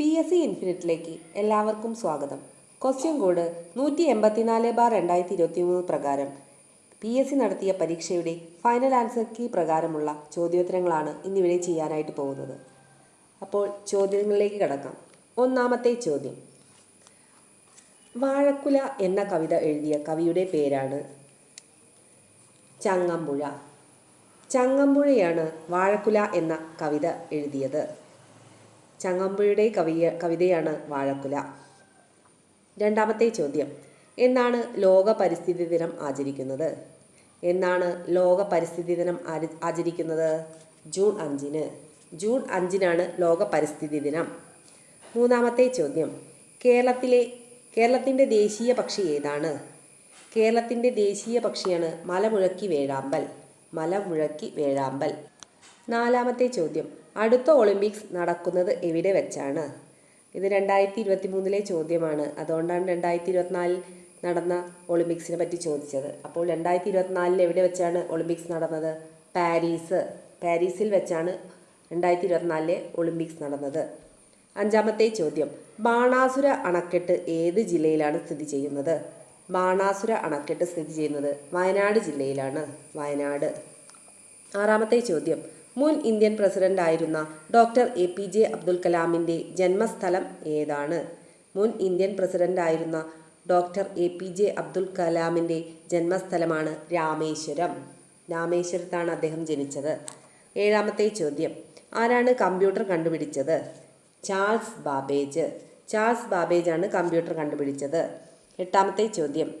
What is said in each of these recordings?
P S C ഇൻഫിനിറ്റിലേക്ക് എല്ലാവർക്കും സ്വാഗതം. Question code നൂറ്റി എൺപത്തിനാല് ബാർ രണ്ടായിരത്തി ഇരുപത്തി മൂന്ന് പ്രകാരം. പി എസ് സി നടത്തിയ പരീക്ഷയുടെ ഫൈനൽ ആൻസർ കീ പ്രകാരമുള്ള ചോദ്യോത്തരങ്ങളാണ് ഇന്നിവിടെ ചെയ്യാനായിട്ട് പോകുന്നത്. അപ്പോൾ ചോദ്യങ്ങളിലേക്ക് കടക്കാം. ഒന്നാമത്തെ ചോദ്യം. വാഴക്കുല എന്ന കവിത എഴുതിയ കവിയുടെ പേരാണ് ചങ്ങമ്പുഴ. ചങ്ങമ്പുഴയാണ് വാഴക്കുല എന്ന കവിത എഴുതിയത്. ചങ്ങമ്പുഴയുടെ കവിയ കവിതയാണ് വാഴക്കുല. രണ്ടാമത്തെ ചോദ്യം. എന്നാണ് ലോക പരിസ്ഥിതി ദിനം ആചരിക്കുന്നത്? എന്നാണ് ലോക പരിസ്ഥിതി ദിനം ആചരിക്കുന്നത്? ജൂൺ അഞ്ചിന്. ജൂൺ അഞ്ചിനാണ് ലോക പരിസ്ഥിതി ദിനം. മൂന്നാമത്തെ ചോദ്യം. കേരളത്തിലെ കേരളത്തിന്റെ ദേശീയ പക്ഷി ഏതാണ്? കേരളത്തിന്റെ ദേശീയ പക്ഷിയാണ് മലമുഴക്കി വേഴാമ്പൽ. മലമുഴക്കി വേഴാമ്പൽ. നാലാമത്തെ ചോദ്യം. അടുത്ത ഒളിമ്പിക്സ് നടക്കുന്നത് എവിടെ വെച്ചാണ്? ഇത് രണ്ടായിരത്തി ഇരുപത്തി മൂന്നിലെ ചോദ്യമാണ്. അതുകൊണ്ടാണ് രണ്ടായിരത്തി ഇരുപത്തിനാലിൽ നടന്ന ഒളിമ്പിക്സിനെ പറ്റി ചോദിച്ചത്. അപ്പോൾ രണ്ടായിരത്തി ഇരുപത്തിനാലിൽ എവിടെ വെച്ചാണ് ഒളിമ്പിക്സ് നടന്നത്? പാരീസ്. പാരീസിൽ വെച്ചാണ് രണ്ടായിരത്തി ഇരുപത്തിനാലിലെ ഒളിമ്പിക്സ് നടന്നത്. അഞ്ചാമത്തെ ചോദ്യം. ബാണാസുര അണക്കെട്ട് ഏത് ജില്ലയിലാണ് സ്ഥിതി ചെയ്യുന്നത്? ബാണാസുര അണക്കെട്ട് സ്ഥിതി ചെയ്യുന്നത് വയനാട് ജില്ലയിലാണ്. വയനാട്. ആറാമത്തെ ചോദ്യം. മുൻ ഇന്ത്യൻ പ്രസിഡന്റ് ആയിരുന്ന doctor A P J Abdul കലാമിന്റെ ജന്മസ്ഥലം ഏതാണ്? മുൻ ഇന്ത്യൻ പ്രസിഡന്റ് ആയിരുന്ന doctor A P J Abdul കലാമിന്റെ ജന്മസ്ഥലമാണ് രാമേശ്വരം. രാമേശ്വരത്താണ് അദ്ദേഹം ജനിച്ചത്. ഏഴാമത്തെ ചോദ്യം. ആരാണ് കമ്പ്യൂട്ടർ കണ്ടുപിടിച്ചത്? Charles Babbage. ചാൾസ് ബാബേജ് ആണ് കമ്പ്യൂട്ടർ കണ്ടുപിടിച്ചത്. എട്ടാമത്തെ ചോദ്യം.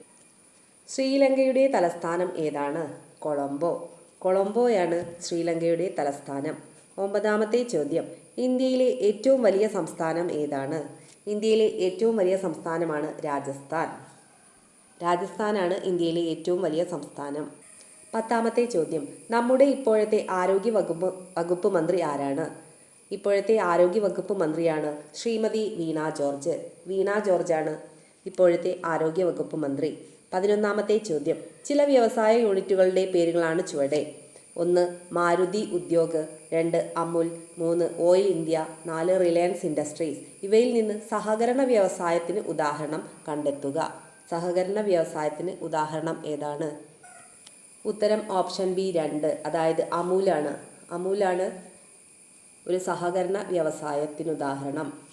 ശ്രീലങ്കയുടെ തലസ്ഥാനം ഏതാണ്? കൊളംബോ. കൊളംബോയാണ് ശ്രീലങ്കയുടെ തലസ്ഥാനം. ഒമ്പതാമത്തെ ചോദ്യം. ഇന്ത്യയിലെ ഏറ്റവും വലിയ സംസ്ഥാനം ഏതാണ്? ഇന്ത്യയിലെ ഏറ്റവും വലിയ സംസ്ഥാനമാണ് രാജസ്ഥാൻ. രാജസ്ഥാനാണ് ഇന്ത്യയിലെ ഏറ്റവും വലിയ സംസ്ഥാനം. പത്താമത്തെ ചോദ്യം. നമ്മുടെ ഇപ്പോഴത്തെ ആരോഗ്യ വകുപ്പ് വകുപ്പ് മന്ത്രി ആരാണ്? ഇപ്പോഴത്തെ ആരോഗ്യ വകുപ്പ് മന്ത്രിയാണ് ശ്രീമതി വീണ ജോർജ്. വീണ ജോർജാണ് ഇപ്പോഴത്തെ ആരോഗ്യ വകുപ്പ് മന്ത്രി. പതിനൊന്നാമത്തെ ചോദ്യം. ചില വ്യവസായ യൂണിറ്റുകളുടെ പേരുകളാണ് ചുവടെ. ഒന്ന് മാരുതി ഉദ്യോഗ്. രണ്ട് അമുൽ. മൂന്ന് ഓയിൽ ഇന്ത്യ. നാല് റിലയൻസ് ഇൻഡസ്ട്രീസ്. ഇവയിൽ നിന്ന് സഹകരണ വ്യവസായത്തിന് ഉദാഹരണം കണ്ടെത്തുക. സഹകരണ വ്യവസായത്തിന് ഉദാഹരണം ഏതാണ്? ഉത്തരം ഓപ്ഷൻ ബി രണ്ട് അതായത് അമൂലാണ്. അമൂലാണ് ഒരു സഹകരണ വ്യവസായത്തിന് ഉദാഹരണം.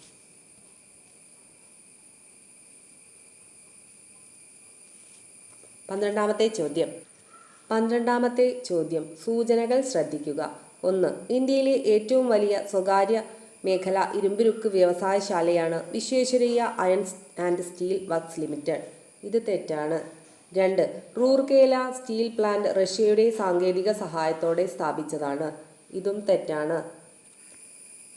പന്ത്രണ്ടാമത്തെ ചോദ്യം. പന്ത്രണ്ടാമത്തെ ചോദ്യം. സൂചനകൾ ശ്രദ്ധിക്കുക. ഒന്ന് ഇന്ത്യയിലെ ഏറ്റവും വലിയ സ്വകാര്യ മേഖല ഇരുമ്പുരുക്ക് വ്യവസായശാലയാണ് Visvesvaraya iron and steel works limited ഇത് തെറ്റാണ്. രണ്ട് റൂർക്കേല സ്റ്റീൽ പ്ലാന്റ് റഷ്യയുടെ സാങ്കേതിക സഹായത്തോടെ സ്ഥാപിച്ചതാണ്. ഇതും തെറ്റാണ്.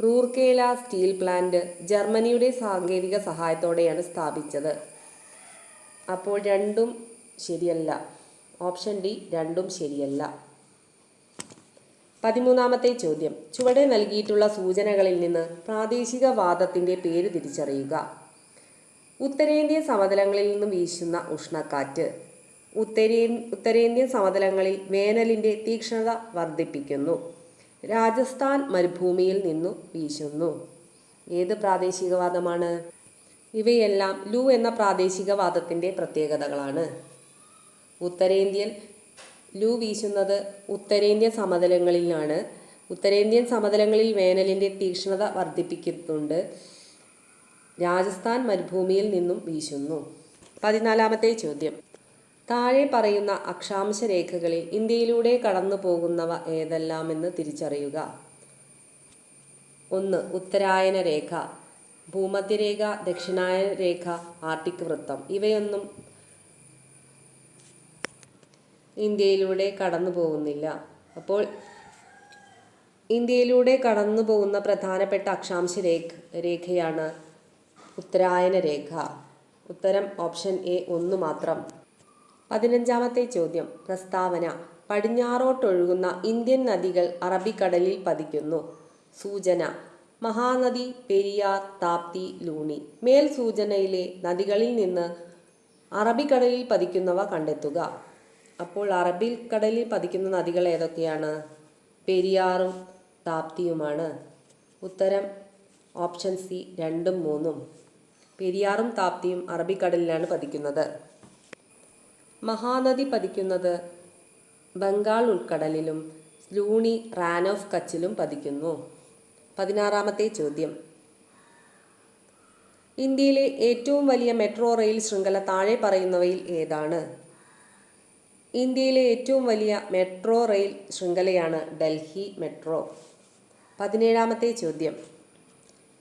റൂർക്കേല സ്റ്റീൽ പ്ലാന്റ് ജർമ്മനിയുടെ സാങ്കേതിക സഹായത്തോടെയാണ് സ്ഥാപിച്ചത്. അപ്പോൾ രണ്ടും ശരിയല്ല. ഓപ്ഷൻ ഡി രണ്ടും ശരിയല്ല. പതിമൂന്നാമത്തെ ചോദ്യം. ചുവടെ നൽകിയിട്ടുള്ള സൂചനകളിൽ നിന്ന് പ്രാദേശിക വാദത്തിന്റെ പേര് തിരിച്ചറിയുക. ഉത്തരേന്ത്യൻ സമതലങ്ങളിൽ നിന്ന് വീശുന്ന ഉഷ്ണക്കാറ്റ്. ഉത്തരേ ഉത്തരേന്ത്യൻ സമതലങ്ങളിൽ വേനലിന്റെ തീക്ഷ്ണത വർദ്ധിപ്പിക്കുന്നു. രാജസ്ഥാൻ മരുഭൂമിയിൽ നിന്നു വീശുന്നു. ഏത് പ്രാദേശികവാദമാണ് ഇവയെല്ലാം ലു എന്ന പ്രാദേശികവാദത്തിന്റെ പ്രത്യേകതകളാണ്. ഉത്തരേന്ത്യൻ ലു വീശുന്നത് ഉത്തരേന്ത്യൻ സമതലങ്ങളിലാണ്. ഉത്തരേന്ത്യൻ സമതലങ്ങളിൽ വേനലിന്റെ തീക്ഷ്ണത വർദ്ധിപ്പിക്കുന്നുണ്ട്. രാജസ്ഥാൻ മരുഭൂമിയിൽ നിന്നും വീശുന്നു. പതിനാലാമത്തെ ചോദ്യം. താഴെ പറയുന്ന അക്ഷാംശ രേഖകളിൽ ഇന്ത്യയിലൂടെ കടന്നു പോകുന്നവ ഏതെല്ലാമെന്ന് തിരിച്ചറിയുക. ഒന്ന് ഉത്തരായന രേഖ. ഭൂമധ്യരേഖ ദക്ഷിണായന രേഖ ആർട്ടിക് വൃത്തം. ഇവയൊന്നും ഇന്ത്യയിലൂടെ കടന്നു പോകുന്നില്ല. അപ്പോൾ ഇന്ത്യയിലൂടെ കടന്നു പോകുന്ന പ്രധാനപ്പെട്ട അക്ഷാംശ രേഖ രേഖയാണ് ഉത്തരായന രേഖ. ഉത്തരം ഓപ്ഷൻ എ ഒന്ന് മാത്രം. പതിനഞ്ചാമത്തെ ചോദ്യം പ്രസ്താവന. പടിഞ്ഞാറോട്ടൊഴുകുന്ന ഇന്ത്യൻ നദികൾ അറബിക്കടലിൽ പതിക്കുന്നു. സൂചന മഹാനദി പെരിയാർ താപ്തി ലൂണി. മേൽ സൂചനയിലെ നദികളിൽ നിന്ന് അറബിക്കടലിൽ പതിക്കുന്നവ കണ്ടെത്തുക. അപ്പോൾ അറബിക്കടലിൽ പതിക്കുന്ന നദികൾ ഏതൊക്കെയാണ്? പെരിയാറും താപ്തിയുമാണ്. ഉത്തരം ഓപ്ഷൻ സി രണ്ടും മൂന്നും. പെരിയാറും താപ്തിയും അറബിക്കടലിലാണ് പതിക്കുന്നത്. മഹാനദി പതിക്കുന്നത് ബംഗാൾ ഉൾക്കടലിലും ലൂണി റാൻ ഓഫ് കച്ചിലും പതിക്കുന്നു. പതിനാറാമത്തെ ചോദ്യം. ഇന്ത്യയിലെ ഏറ്റവും വലിയ മെട്രോ റെയിൽ ശൃംഖല താഴെ പറയുന്നവയിൽ ഏതാണ്? ഇന്ത്യയിലെ ഏറ്റവും വലിയ മെട്രോ റെയിൽ ശൃംഖലയാണ് ഡൽഹി മെട്രോ. പതിനേഴാമത്തെ ചോദ്യം.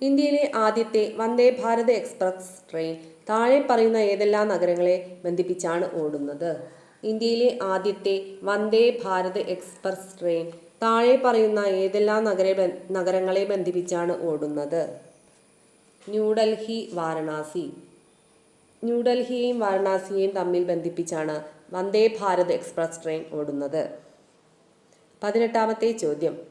ഇന്ത്യയിലെ ആദ്യത്തെ വന്ദേ ഭാരത് എക്സ്പ്രസ് ട്രെയിൻ താഴെ പറയുന്ന ഏതെല്ലാം നഗരങ്ങളെ ബന്ധിപ്പിച്ചാണ് ഓടുന്നത്? ഇന്ത്യയിലെ ആദ്യത്തെ വന്ദേ ഭാരത് എക്സ്പ്രസ് ട്രെയിൻ താഴെ പറയുന്ന ഏതെല്ലാം നഗര നഗരങ്ങളെ ബന്ധിപ്പിച്ചാണ് ഓടുന്നത്? ന്യൂഡൽഹി വാരണാസി. ന്യൂഡൽഹിയെയും വാരണാസിയെയും തമ്മിൽ ബന്ധിപ്പിച്ചാണ് വന്ദേ ഭാരത് എക്സ്പ്രസ് ട്രെയിൻ ഓടുന്നത്. പതിനെട്ടാമത്തെ ചോദ്യം.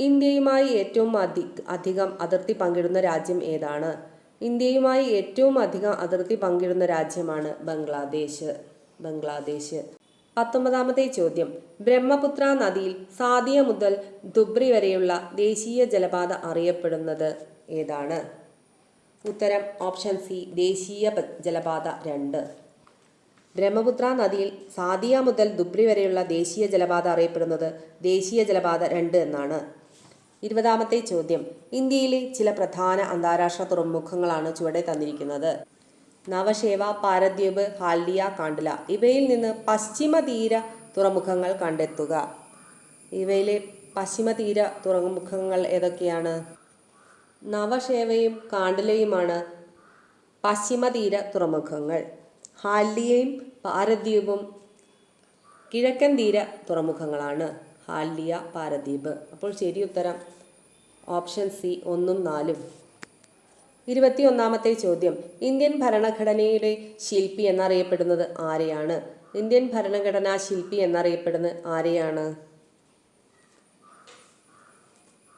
ഇന്ത്യയുമായി ഏറ്റവും അധി അധികം അതിർത്തി പങ്കിടുന്ന രാജ്യം ഏതാണ്? ഇന്ത്യയുമായി ഏറ്റവും അധികം അതിർത്തി പങ്കിടുന്ന രാജ്യമാണ് ബംഗ്ലാദേശ്. ബംഗ്ലാദേശ്. പത്തൊമ്പതാമത്തെ ചോദ്യം. ബ്രഹ്മപുത്ര നദിയിൽ സാദിയ മുതൽ ദുബ്രി വരെയുള്ള ദേശീയ ജലപാത അറിയപ്പെടുന്നത് ഏതാണ്? ഉത്തരം ഓപ്ഷൻ സി ദേശീയ ജലപാത രണ്ട്. ബ്രഹ്മപുത്ര നദിയിൽ സാദിയ മുതൽ ദുബ്രി വരെയുള്ള ദേശീയ ജലപാത അറിയപ്പെടുന്നത് ദേശീയ ജലപാത രണ്ട് എന്നാണ്. ഇരുപതാമത്തെ ചോദ്യം. ഇന്ത്യയിലെ ചില പ്രധാന അന്താരാഷ്ട്ര തുറമുഖങ്ങളാണ് ചുവടെ തന്നിരിക്കുന്നത്. നവശേവ പാരദ്വീപ് ഹാൽഡിയ കാണ്ടില ഇവയിൽ നിന്ന് പശ്ചിമ തീര തുറമുഖങ്ങൾ കണ്ടെത്തുക. ഇവയിലെ പശ്ചിമ തീര തുറമുഖങ്ങൾ ഏതൊക്കെയാണ്? നവശേവയും കാണ്ടിലയുമാണ് പശ്ചിമ തീര തുറമുഖങ്ങൾ. ഹാൽഡിയയും പാരദ്വീപും കിഴക്കൻ തീര തുറമുഖങ്ങളാണ്. ഹാൽഡിയ പാരദ്വീപ്. അപ്പോൾ ശരി ഉത്തരം. ഓപ്ഷൻ സി ഒന്നും നാലും. ഇരുപത്തിയൊന്നാമത്തെ ചോദ്യം. ഇന്ത്യൻ ഭരണഘടനയുടെ ശില്പി എന്നറിയപ്പെടുന്നത് ആരെയാണ്? ഇന്ത്യൻ ഭരണഘടനാ ശില്പി എന്നറിയപ്പെടുന്നത് ആരെയാണ്?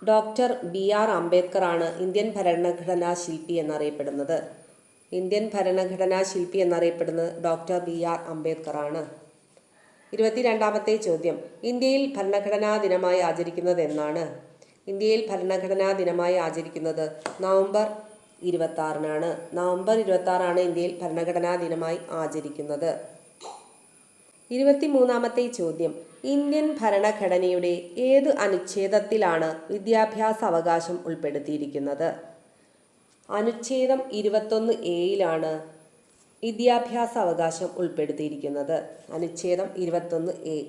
ഡോക്ടർ ബി ആർ അംബേദ്കർ ആണ് ഇന്ത്യൻ ഭരണഘടനാ ശില്പി എന്നറിയപ്പെടുന്നത്. ഇന്ത്യൻ ഭരണഘടനാ ശില്പി എന്നറിയപ്പെടുന്നത് ഡോക്ടർ ബി ആർ അംബേദ്കർ ആണ് ഇരുപത്തിരണ്ടാമത്തെ ചോദ്യം ഇന്ത്യയിൽ ഭരണഘടനാ ദിനമായി ആചരിക്കുന്നത് എന്നാണ്. ഇന്ത്യയിൽ ഭരണഘടനാ ദിനമായി ആചരിക്കുന്നത് നവംബർ ഇരുപത്തി ആറിനാണ് നവംബർ ഇരുപത്തി ആറാണ് ഇന്ത്യയിൽ ഭരണഘടനാ ദിനമായി ആചരിക്കുന്നത്. ഇരുപത്തിമൂന്നാമത്തെ ചോദ്യം ഇന്ത്യൻ ഭരണഘടനയുടെ ഏത് അനുച്ഛേദത്തിലാണ് വിദ്യാഭ്യാസ അവകാശം ഉൾപ്പെടുത്തിയിരിക്കുന്നത്? അനുച്ഛേദം ഇരുപത്തൊന്ന് എയിലാണ് വിദ്യാഭ്യാസ അവകാശം ഉൾപ്പെടുത്തിയിരിക്കുന്നത്. അനുച്ഛേദം ഇരുപത്തൊന്ന് എ.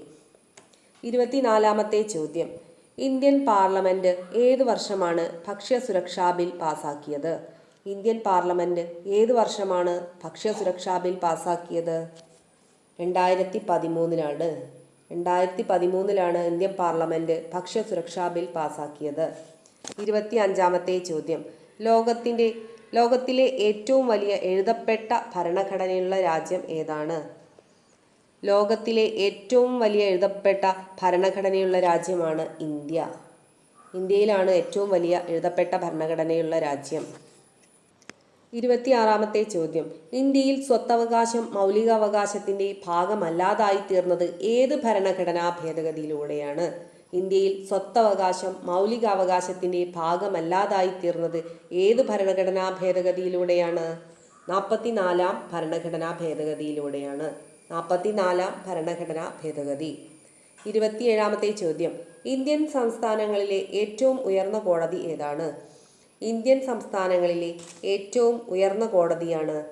ഇരുപത്തിനാലാമത്തെ ചോദ്യം. ഇന്ത്യൻ പാർലമെന്റ് ഏത് വർഷമാണ് ഭക്ഷ്യസുരക്ഷാ ബിൽ പാസാക്കിയത്? ഇന്ത്യൻ പാർലമെന്റ് ഏത് വർഷമാണ് ഭക്ഷ്യസുരക്ഷാ ബിൽ പാസാക്കിയത്? രണ്ടായിരത്തി പതിമൂന്നിലാണ് രണ്ടായിരത്തി പതിമൂന്നിലാണ് ഇന്ത്യൻ പാർലമെന്റ് ഭക്ഷ്യസുരക്ഷാ ബിൽ പാസാക്കിയത്. ഇരുപത്തി അഞ്ചാമത്തെ ചോദ്യം. ലോകത്തിന്റെ ലോകത്തിലെ ഏറ്റവും വലിയ എഴുതപ്പെട്ട ഭരണഘടനയുള്ള രാജ്യം ഏതാണ്? ലോകത്തിലെ ഏറ്റവും വലിയ എഴുതപ്പെട്ട ഭരണഘടനയുള്ള രാജ്യമാണ് ഇന്ത്യ. ഇന്ത്യയിലാണ് ഏറ്റവും വലിയ എഴുതപ്പെട്ട ഭരണഘടനയുള്ള രാജ്യം. ഇരുപത്തിയാറാമത്തെ ചോദ്യം. ഇന്ത്യയിൽ സ്വത്തവകാശം മൗലികാവകാശത്തിന്റെ ഭാഗമല്ലാതായി തീർന്നത് ഏത് ഭരണഘടനാ ഭേദഗതിയിലൂടെയാണ്? ഇന്ത്യയിൽ സ്വത്തവകാശം മൗലികാവകാശത്തിന്റെ ഭാഗമല്ലാതായിത്തീർന്നത് ഏത് ഭരണഘടനാ ഭേദഗതിയിലൂടെയാണ്? നാൽപ്പത്തിനാലാം ഭരണഘടനാ ഭേദഗതിയിലൂടെയാണ്. നാൽപ്പത്തിനാലാം ഭരണഘടനാ ഭേദഗതി. ഇരുപത്തിയേഴാമത്തെ ചോദ്യം. ഇന്ത്യൻ സംസ്ഥാനങ്ങളിലെ ഏറ്റവും ഉയർന്ന കോടതി ഏതാണ്? ഇന്ത്യൻ സംസ്ഥാനങ്ങളിലെ ഏറ്റവും ഉയർന്ന കോടതിയാണ്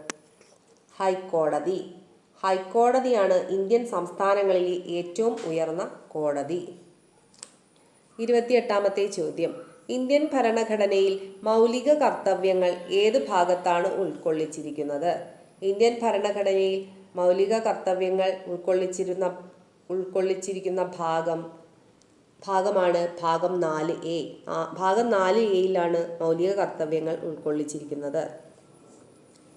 ഹൈക്കോടതി. ഹൈക്കോടതിയാണ് ഇന്ത്യൻ സംസ്ഥാനങ്ങളിലെ ഏറ്റവും ഉയർന്ന കോടതി. ഇരുപത്തിയെട്ടാമത്തെ ചോദ്യം. ഇന്ത്യൻ ഭരണഘടനയിൽ മൗലിക കർത്തവ്യങ്ങൾ ഏത് ഭാഗത്താണ് ഉൾക്കൊള്ളിച്ചിരിക്കുന്നത്? ഇന്ത്യൻ ഭരണഘടനയിൽ മൗലിക കർത്തവ്യങ്ങൾ ഉൾക്കൊള്ളിച്ചിരുന്ന ഉൾക്കൊള്ളിച്ചിരിക്കുന്ന ഭാഗം ഭാഗമാണ് ഭാഗം നാല് എ. ഭാഗം നാല് എയിലാണ് മൗലിക കർത്തവ്യങ്ങൾ ഉൾക്കൊള്ളിച്ചിരിക്കുന്നത്.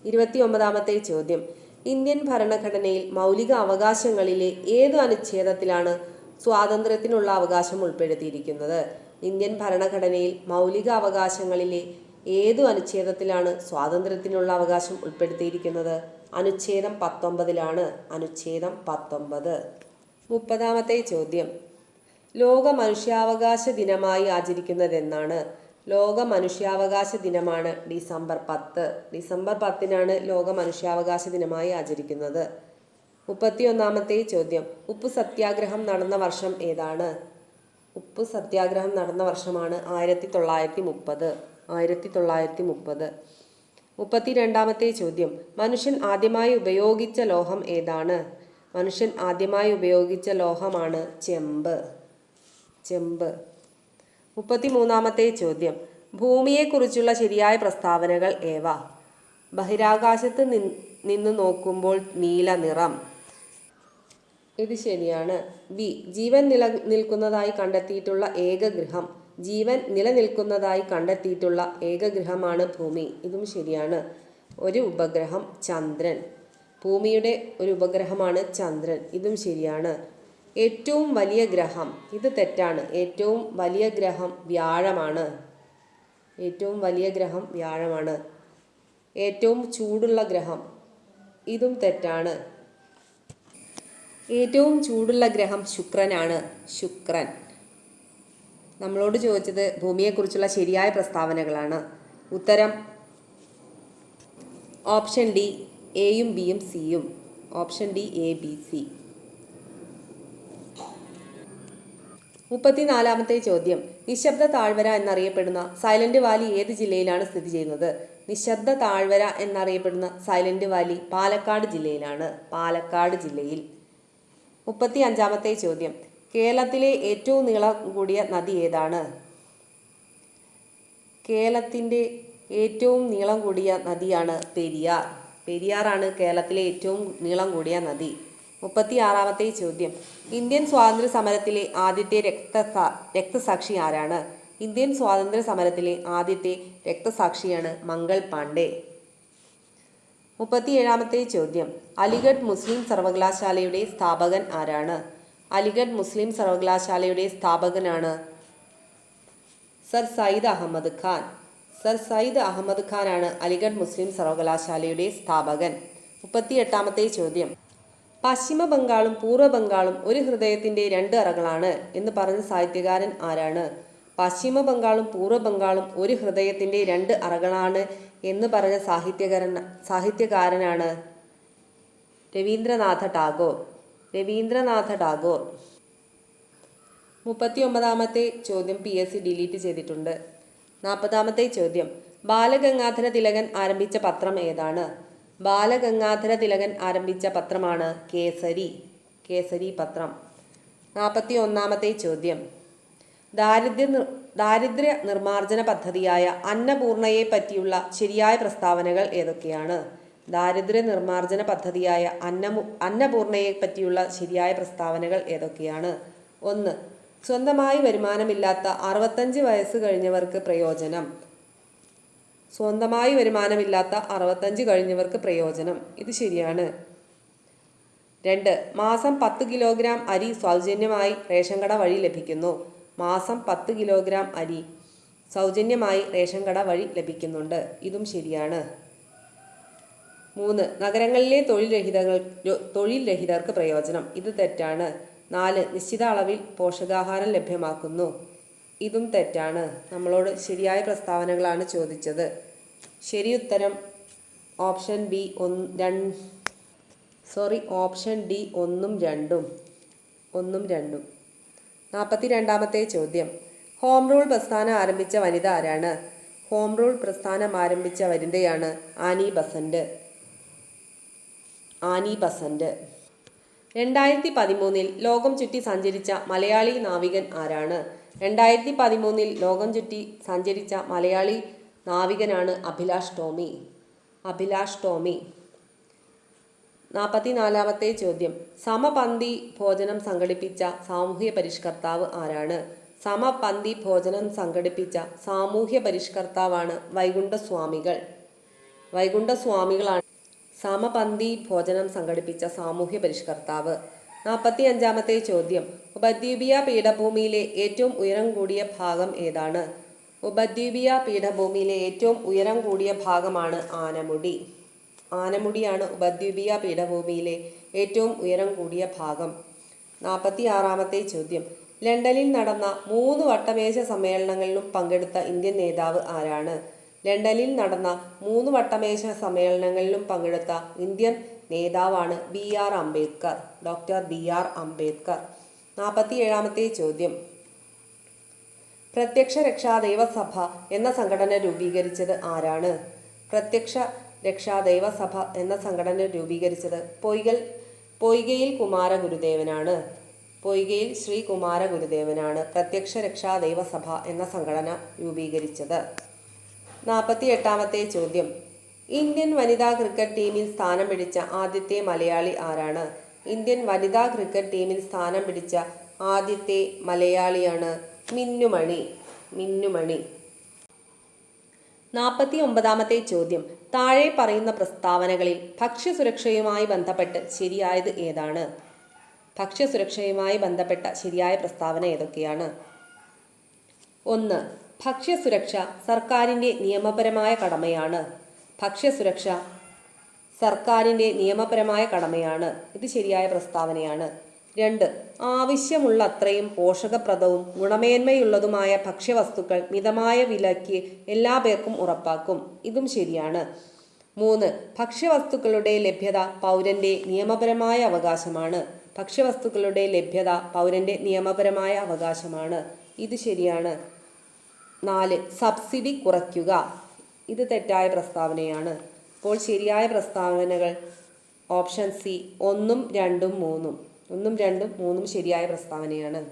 ഇരുപത്തി ഒമ്പതാമത്തെ ചോദ്യം. ഇന്ത്യൻ ഭരണഘടനയിൽ മൗലിക അവകാശങ്ങളിലെ ഏത് അനുച്ഛേദത്തിലാണ് സ്വാതന്ത്ര്യത്തിനുള്ള അവകാശം ഉൾപ്പെടുത്തിയിരിക്കുന്നത്. ഇന്ത്യൻ ഭരണഘടനയിൽ മൗലിക അവകാശങ്ങളിലെ ഏതു അനുച്ഛേദത്തിലാണ് സ്വാതന്ത്ര്യത്തിനുള്ള അവകാശം ഉൾപ്പെടുത്തിയിരിക്കുന്നത്? അനുച്ഛേദം പത്തൊമ്പതിലാണ്. അനുച്ഛേദം പത്തൊമ്പത്. മുപ്പതാമത്തെ ചോദ്യം. ലോക മനുഷ്യാവകാശ ദിനമായി ആചരിക്കുന്നതെന്നാണ്. ലോക മനുഷ്യാവകാശ ദിനമാണ് ഡിസംബർ പത്ത്. ഡിസംബർ പത്തിനാണ് ലോക മനുഷ്യാവകാശ ദിനമായി ആചരിക്കുന്നത്. മുപ്പത്തിയൊന്നാമത്തെ ചോദ്യം. ഉപ്പ് സത്യാഗ്രഹം നടന്ന വർഷം ഏതാണ്? ഉപ്പ് സത്യാഗ്രഹം നടന്ന വർഷമാണ് ആയിരത്തി തൊള്ളായിരത്തി മുപ്പത് ആയിരത്തി തൊള്ളായിരത്തി മുപ്പത് മുപ്പത്തിരണ്ടാമത്തെ ചോദ്യം. മനുഷ്യൻ ആദ്യമായി ഉപയോഗിച്ച ലോഹം ഏതാണ്? മനുഷ്യൻ ആദ്യമായി ഉപയോഗിച്ച ലോഹമാണ് ചെമ്പ്. ചെമ്പ്. മുപ്പത്തിമൂന്നാമത്തെ ചോദ്യം. ഭൂമിയെക്കുറിച്ചുള്ള ശരിയായ പ്രസ്താവനകൾ ഏവ? ബഹിരാകാശത്ത് നിന്ന് നോക്കുമ്പോൾ നീല നിറം. ഇത് ശരിയാണ്. ബി ജീവൻ നില നിൽക്കുന്നതായി കണ്ടെത്തിയിട്ടുള്ള ഏക ഗ്രഹം ജീവൻ നിലനിൽക്കുന്നതായി കണ്ടെത്തിയിട്ടുള്ള ഏക ഗ്രഹമാണ് ഭൂമി. ഇതും ശരിയാണ്. ഒരു ഉപഗ്രഹം ചന്ദ്രൻ. ഭൂമിയുടെ ഒരു ഉപഗ്രഹമാണ് ചന്ദ്രൻ. ഇതും ശരിയാണ്. ഏറ്റവും വലിയ ഗ്രഹം. ഇത് തെറ്റാണ്. ഏറ്റവും വലിയ ഗ്രഹം വ്യാഴമാണ്. ഏറ്റവും വലിയ ഗ്രഹം വ്യാഴമാണ്. ഏറ്റവും ചൂടുള്ള ഗ്രഹം. ഇതും തെറ്റാണ്. ഏറ്റവും ചൂടുള്ള ഗ്രഹം ശുക്രനാണ്. ശുക്രൻ. നമ്മളോട് ചോദിച്ചത് ഭൂമിയെക്കുറിച്ചുള്ള ശരിയായ പ്രസ്താവനകളാണ്. ഉത്തരം ഓപ്ഷൻ ഡി എയും ബിയും സിയും option D A B C മുപ്പത്തിനാലാമത്തെ ചോദ്യം. നിശബ്ദ താഴ്വര എന്നറിയപ്പെടുന്ന സൈലന്റ് വാലി ഏത് ജില്ലയിലാണ് സ്ഥിതി ചെയ്യുന്നത്? നിശബ്ദ താഴ്വര എന്നറിയപ്പെടുന്ന സൈലന്റ് വാലി പാലക്കാട് ജില്ലയിലാണ്. പാലക്കാട് ജില്ലയിൽ. മുപ്പത്തി അഞ്ചാമത്തെ ചോദ്യം. കേരളത്തിലെ ഏറ്റവും നീളം കൂടിയ നദി ഏതാണ്? കേരളത്തിന്റെ ഏറ്റവും നീളം കൂടിയ നദിയാണ് പെരിയാർ. പെരിയാറാണ് കേരളത്തിലെ ഏറ്റവും നീളം കൂടിയ നദി. മുപ്പത്തി ആറാമത്തെ ചോദ്യം. ഇന്ത്യൻ സ്വാതന്ത്ര്യ സമരത്തിലെ ആദ്യത്തെ രക്ത രക്തസാക്ഷി ആരാണ്? ഇന്ത്യൻ സ്വാതന്ത്ര്യ സമരത്തിലെ ആദ്യത്തെ രക്തസാക്ഷിയാണ് മംഗൾ പാണ്ഡെ. മുപ്പത്തിയേഴാമത്തെ ചോദ്യം. അലിഗഡ് മുസ്ലിം സർവകലാശാലയുടെ സ്ഥാപകൻ ആരാണ്? അലിഗഡ് മുസ്ലിം സർവകലാശാലയുടെ സ്ഥാപകനാണ് സർ സയ്യിദ് അഹമ്മദ് ഖാൻ. സർ സയ്യിദ് അഹമ്മദ് ഖാനാണ് അലിഗഡ് മുസ്ലിം സർവകലാശാലയുടെ സ്ഥാപകൻ. മുപ്പത്തിയെട്ടാമത്തെ ചോദ്യം. പശ്ചിമ ബംഗാളും പൂർവ ബംഗാളും ഒരു ഹൃദയത്തിന്റെ രണ്ട് അറകളാണ് എന്ന് പറഞ്ഞ സാഹിത്യകാരൻ ആരാണ്? പശ്ചിമ ബംഗാളും പൂർവ ബംഗാളും ഒരു ഹൃദയത്തിന്റെ രണ്ട് അറകളാണ് എന്ന് പറഞ്ഞ സാഹിത്യകാരൻ സാഹിത്യകാരനാണ് രവീന്ദ്രനാഥ ടാഗോർ. രവീന്ദ്രനാഥ ടാഗോർ. മുപ്പത്തി ഒമ്പതാമത്തെ ചോദ്യം പി എസ് സി ഡിലീറ്റ് ചെയ്തിട്ടുണ്ട്. നാൽപ്പതാമത്തെ ചോദ്യം. ബാലഗംഗാധര തിലകൻ ആരംഭിച്ച പത്രം ഏതാണ്? ബാലഗംഗാധര തിലകൻ ആരംഭിച്ച പത്രമാണ് കേസരി. കേസരി പത്രം. നാൽപ്പത്തി ഒന്നാമത്തെ ചോദ്യം. ദാരിദ്ര്യ ദാരിദ്ര്യ നിർമ്മാർജന പദ്ധതിയായ അന്നപൂർണയെ പറ്റിയുള്ള ശരിയായ പ്രസ്താവനകൾ ഏതൊക്കെയാണ്? ദാരിദ്ര്യ നിർമ്മാർജന പദ്ധതിയായ അന്നമു അന്നപൂർണയെ പറ്റിയുള്ള ശരിയായ പ്രസ്താവനകൾ ഏതൊക്കെയാണ്? ഒന്ന് സ്വന്തമായി വരുമാനമില്ലാത്ത അറുപത്തഞ്ച് വയസ്സ് കഴിഞ്ഞവർക്ക് പ്രയോജനം. സ്വന്തമായി വരുമാനമില്ലാത്ത അറുപത്തഞ്ച് കഴിഞ്ഞവർക്ക് പ്രയോജനം. ഇത് ശരിയാണ്. രണ്ട് മാസം പത്ത് കിലോഗ്രാം അരി സൗജന്യമായി റേഷൻ കട വഴി ലഭിക്കുന്നു. മാസം പത്ത് കിലോഗ്രാം അരി സൗജന്യമായി റേഷൻ കട വഴി ലഭിക്കുന്നുണ്ട്. ഇതും ശരിയാണ്. മൂന്ന് നഗരങ്ങളിലെ തൊഴിൽ രഹിതകൾ തൊഴിൽ രഹിതർക്ക് പ്രയോജനം. ഇത് തെറ്റാണ്. നാല് നിശ്ചിത അളവിൽ പോഷകാഹാരം ലഭ്യമാക്കുന്നു. ഇതും തെറ്റാണ്. നമ്മളോട് ശരിയായ പ്രസ്താവനകളാണ് ചോദിച്ചത്. ശരി ഉത്തരം ഓപ്ഷൻ ബി ഒന്ന് രണ്ട് സോറി ഓപ്ഷൻ ഡി ഒന്നും രണ്ടും ഒന്നും രണ്ടും. നാൽപ്പത്തി രണ്ടാമത്തെ ചോദ്യം. ഹോം റൂൾ പ്രസ്ഥാനം ആരംഭിച്ച വനിത ആരാണ്? ഹോം റൂൾ പ്രസ്ഥാനം ആരംഭിച്ച വനിതയാണ് ആനി ബസന്റ്. Annie Besant. രണ്ടായിരത്തി പതിമൂന്നിൽ ലോകം ചുറ്റി സഞ്ചരിച്ച മലയാളി നാവികൻ ആരാണ്? രണ്ടായിരത്തി പതിമൂന്നിൽ ലോകം ചുറ്റി സഞ്ചരിച്ച മലയാളി നാവികനാണ് അഭിലാഷ് ടോമി. അഭിലാഷ് ടോമി. നാൽപ്പത്തിനാലാമത്തെ ചോദ്യം. സമപന്തി ഭോജനം സംഘടിപ്പിച്ച സാമൂഹ്യ പരിഷ്കർത്താവ് ആരാണ്? സമപന്തി ഭോജനം സംഘടിപ്പിച്ച സാമൂഹ്യ പരിഷ്കർത്താവാണ് വൈകുണ്ഠസ്വാമികൾ. വൈകുണ്ഠസ്വാമികളാണ് സമപന്തി ഭോജനം സംഘടിപ്പിച്ച സാമൂഹ്യ പരിഷ്കർത്താവ്. നാൽപ്പത്തി അഞ്ചാമത്തെ ചോദ്യം. ഉപദ്വീപിയ പീഠഭൂമിയിലെ ഏറ്റവും ഉയരം കൂടിയ ഭാഗം ഏതാണ്? ഉപദ്വീപിയ പീഠഭൂമിയിലെ ഏറ്റവും ഉയരം കൂടിയ ഭാഗമാണ് ആനമുടി. ആനമുടിയാണ് ഉപദ്വീപീയ പീഠഭൂമിയിലെ ഏറ്റവും ഉയരം കൂടിയ ഭാഗം. നാൽപ്പത്തി ആറാമത്തെ ചോദ്യം. ലണ്ടനിൽ നടന്ന മൂന്ന് വട്ടമേശ സമ്മേളനങ്ങളിലും പങ്കെടുത്ത ഇന്ത്യൻ നേതാവ് ആരാണ്? ലണ്ടനിൽ നടന്ന മൂന്ന് വട്ടമേശ സമ്മേളനങ്ങളിലും പങ്കെടുത്ത ഇന്ത്യൻ നേതാവാണ് B R Ambedkar doctor B R Ambedkar. നാൽപ്പത്തി ഏഴാമത്തെ ചോദ്യം. പ്രത്യക്ഷ രക്ഷാ ദൈവസഭ എന്ന സംഘടന രൂപീകരിച്ചത് ആരാണ്? പ്രത്യക്ഷ രക്ഷാ ദൈവസഭ എന്ന സംഘടന രൂപീകരിച്ചത് പൊയ്കൽ പൊയ്കയിൽ കുമാര ഗുരുദേവനാണ് പൊയ്കയിൽ ശ്രീ കുമാര ഗുരുദേവനാണ് പ്രത്യക്ഷ രക്ഷാ ദൈവസഭ എന്ന സംഘടന രൂപീകരിച്ചത്. നാൽപ്പത്തി എട്ടാമത്തെ ചോദ്യം. ഇന്ത്യൻ വനിതാ ക്രിക്കറ്റ് ടീമിൽ സ്ഥാനം പിടിച്ച ആദ്യത്തെ മലയാളി ആരാണ്? ഇന്ത്യൻ വനിതാ ക്രിക്കറ്റ് ടീമിൽ സ്ഥാനം പിടിച്ച ആദ്യത്തെ മലയാളിയാണ് മിന്നുമണി. മിന്നുമണി. നാൽപ്പത്തി ഒമ്പതാമത്തെ ചോദ്യം. താഴെ പറയുന്ന പ്രസ്താവനകളിൽ ഭക്ഷ്യസുരക്ഷയുമായി ബന്ധപ്പെട്ട് ശരിയായത് ഏതാണ്? ഭക്ഷ്യസുരക്ഷയുമായി ബന്ധപ്പെട്ട ശരിയായ പ്രസ്താവന ഏതൊക്കെയാണ്? ഒന്ന് ഭക്ഷ്യസുരക്ഷ സർക്കാരിന്റെ നിയമപരമായ കടമയാണ്. ഭക്ഷ്യസുരക്ഷ സർക്കാരിന്റെ നിയമപരമായ കടമയാണ്. ഇത് ശരിയായ പ്രസ്താവനയാണ്. രണ്ട്. ആവശ്യമുള്ള അത്രയും പോഷകപ്രദവും ഗുണമേന്മയുള്ളതുമായ ഭക്ഷ്യവസ്തുക്കൾ മിതമായ വിലയ്ക്ക് എല്ലാ പേർക്കും ഉറപ്പാക്കും. ഇതും ശരിയാണ്. മൂന്ന്. ഭക്ഷ്യവസ്തുക്കളുടെ ലഭ്യത പൗരന്റെ നിയമപരമായ അവകാശമാണ്. ഭക്ഷ്യവസ്തുക്കളുടെ ലഭ്യത പൗരന്റെ നിയമപരമായ അവകാശമാണ്. ഇത് ശരിയാണ്. നാല്. സബ്സിഡി കുറയ്ക്കുക. ഇത് തെറ്റായ പ്രസ്താവനയാണ്. അപ്പോൾ ശരിയായ പ്രസ്താവനകൾ ഓപ്ഷൻ സി ഒന്നും രണ്ടും മൂന്നും. ഒന്നും രണ്ടും മൂന്നും ശരിയായ പ്രസ്താവനയാണ്.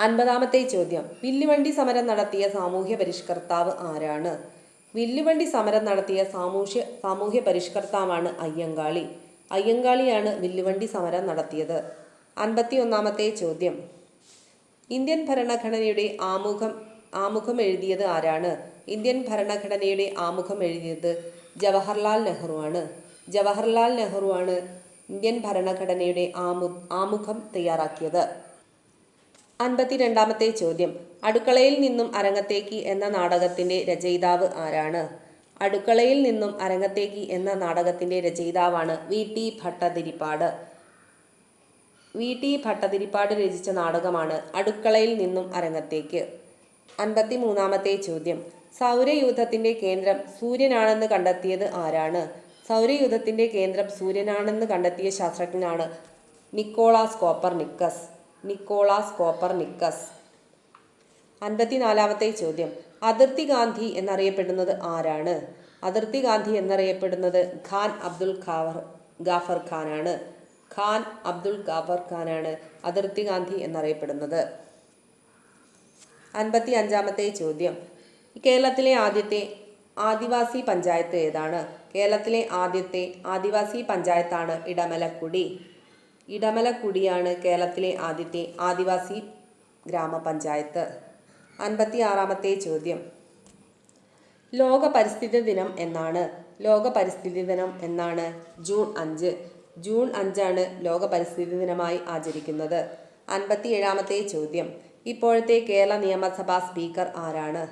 അൻപതാമത്തെ ചോദ്യം. വില്ലുവണ്ടി സമരം നടത്തിയ സാമൂഹ്യ പരിഷ്കർത്താവ് ആരാണ്? വില്ലുവണ്ടി സമരം നടത്തിയ സാമൂഹ്യ സാമൂഹ്യ പരിഷ്കർത്താവാണ് അയ്യങ്കാളി. അയ്യങ്കാളിയാണ് വില്ലുവണ്ടി സമരം നടത്തിയത്. അൻപത്തി ഒന്നാമത്തെ ചോദ്യം. ഇന്ത്യൻ ഭരണഘടനയുടെ ആമുഖം ആമുഖം എഴുതിയത് ആരാണ്? ഇന്ത്യൻ ഭരണഘടനയുടെ ആമുഖം എഴുതിയത് ജവഹർലാൽ നെഹ്റു ആണ് ജവഹർലാൽ നെഹ്റു ആണ് ഇന്ത്യൻ ഭരണഘടനയുടെ ആമു ആമുഖം തയ്യാറാക്കിയത്. അൻപത്തിരണ്ടാമത്തെ ചോദ്യം. അടുക്കളയിൽ നിന്നും അരങ്ങത്തേക്ക് എന്ന നാടകത്തിന്റെ രചയിതാവ് ആരാണ്? അടുക്കളയിൽ നിന്നും അരങ്ങത്തേക്ക് എന്ന നാടകത്തിന്റെ രചയിതാവാണ് V. T. Bhattathiripad. V. T. Bhattathiripad രചിച്ച നാടകമാണ് അടുക്കളയിൽ നിന്നും അരങ്ങത്തേക്ക്. അൻപത്തി മൂന്നാമത്തെ ചോദ്യം. സൗരയൂഥത്തിന്റെ കേന്ദ്രം സൂര്യനാണെന്ന് കണ്ടെത്തിയത് ആരാണ്? സൗരയൂഥത്തിന്റെ കേന്ദ്രം സൂര്യനാണെന്ന് കണ്ടെത്തിയ ശാസ്ത്രജ്ഞനാണ് Nicolaus Copernicus Nicolaus Copernicus അൻപത്തിനാലാമത്തെ ചോദ്യം. അതിർത്തി ഗാന്ധി എന്നറിയപ്പെടുന്നത് ആരാണ്? അതിർത്തി ഗാന്ധി എന്നറിയപ്പെടുന്നത് ഖാൻ അബ്ദുൽ ഖാവർ ഗാഫർ ഖാനാണ്. ഖാൻ അബ്ദുൽ ഗാഫർ ഖാനാണ് അതിർത്തി ഗാന്ധി എന്നറിയപ്പെടുന്നത്. അൻപത്തി അഞ്ചാമത്തെ ചോദ്യം. കേരളത്തിലെ ആദ്യത്തെ ആദിവാസി പഞ്ചായത്ത് ഏതാണ്? കേരളത്തിലെ ആദ്യത്തെ ആദിവാസി പഞ്ചായത്താണ് ഇടമലക്കുടി. ഇടമലക്കുടിയാണ് കേരളത്തിലെ ആദ്യത്തെ ആദിവാസി ഗ്രാമപഞ്ചായത്ത്. അൻപത്തി ആറാമത്തെ ചോദ്യം. ലോക പരിസ്ഥിതി ദിനം എന്നാണ്. ലോക പരിസ്ഥിതി ദിനം എന്നാണ് ജൂൺ അഞ്ച്. ജൂൺ അഞ്ചാണ് ലോക പരിസ്ഥിതി ദിനമായി ആചരിക്കുന്നത്. അൻപത്തി ഏഴാമത്തെ ചോദ്യം. ഇപ്പോഴത്തെ കേരള നിയമസഭാ സ്പീക്കർ ആരാണ്?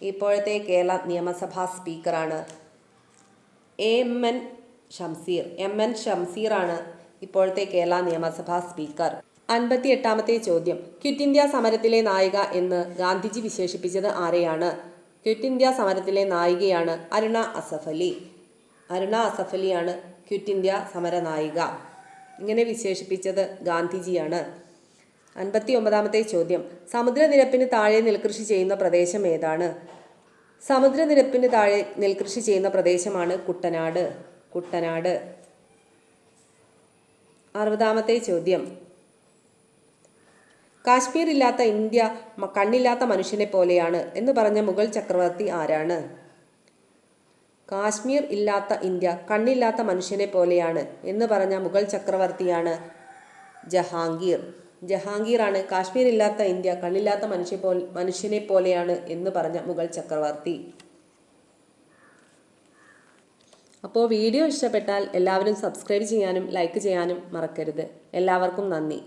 ഇപ്പോഴത്തെ കേരള നിയമസഭാ സ്പീക്കറാണ് M N Shamseer M N ഷംസീറാണ് ഇപ്പോഴത്തെ കേരള നിയമസഭാ സ്പീക്കർ. അൻപത്തി എട്ടാമത്തെ ചോദ്യം. ക്വിറ്റ് ഇന്ത്യ സമരത്തിലെ നായിക എന്ന് ഗാന്ധിജി വിശേഷിപ്പിച്ചത് ആരെയാണ്? ക്വിറ്റ് ഇന്ത്യ സമരത്തിലെ നായികയാണ് അരുണ അസഫലി അരുണ അസഫലിയാണ് ക്വിറ്റ് ഇന്ത്യ സമര നായിക. ഇങ്ങനെ വിശേഷിപ്പിച്ചത് ഗാന്ധിജിയാണ്. അൻപത്തി ഒമ്പതാമത്തെ ചോദ്യം. സമുദ്രനിരപ്പിന് താഴെ നെൽകൃഷി ചെയ്യുന്ന പ്രദേശം ഏതാണ്? സമുദ്രനിരപ്പിന് താഴെ നെൽകൃഷി ചെയ്യുന്ന പ്രദേശമാണ് കുട്ടനാട്. കുട്ടനാട്. അറുപതാമത്തെ ചോദ്യം. കാശ്മീർ ഇല്ലാത്ത ഇന്ത്യ കണ്ണില്ലാത്ത മനുഷ്യനെ പോലെയാണ് എന്ന് പറഞ്ഞ മുഗൾ ചക്രവർത്തി ആരാണ്? കാശ്മീർ ഇല്ലാത്ത ഇന്ത്യ കണ്ണില്ലാത്ത മനുഷ്യനെ പോലെയാണ് എന്ന് പറഞ്ഞ മുഗൾ ചക്രവർത്തിയാണ് ജഹാംഗീർ. ജഹാംഗീറാണ് കാശ്മീർ ഇല്ലാത്ത ഇന്ത്യ കണ്ണില്ലാത്ത മനുഷ്യ പോ മനുഷ്യനെ പോലെയാണ് എന്ന് പറഞ്ഞ മുഗൾ ചക്രവർത്തി. അപ്പോൾ വീഡിയോ ഇഷ്ടപ്പെട്ടാൽ എല്ലാവരും സബ്സ്ക്രൈബ് ചെയ്യാനും ലൈക്ക് ചെയ്യാനും മറക്കരുത്. എല്ലാവർക്കും നന്ദി.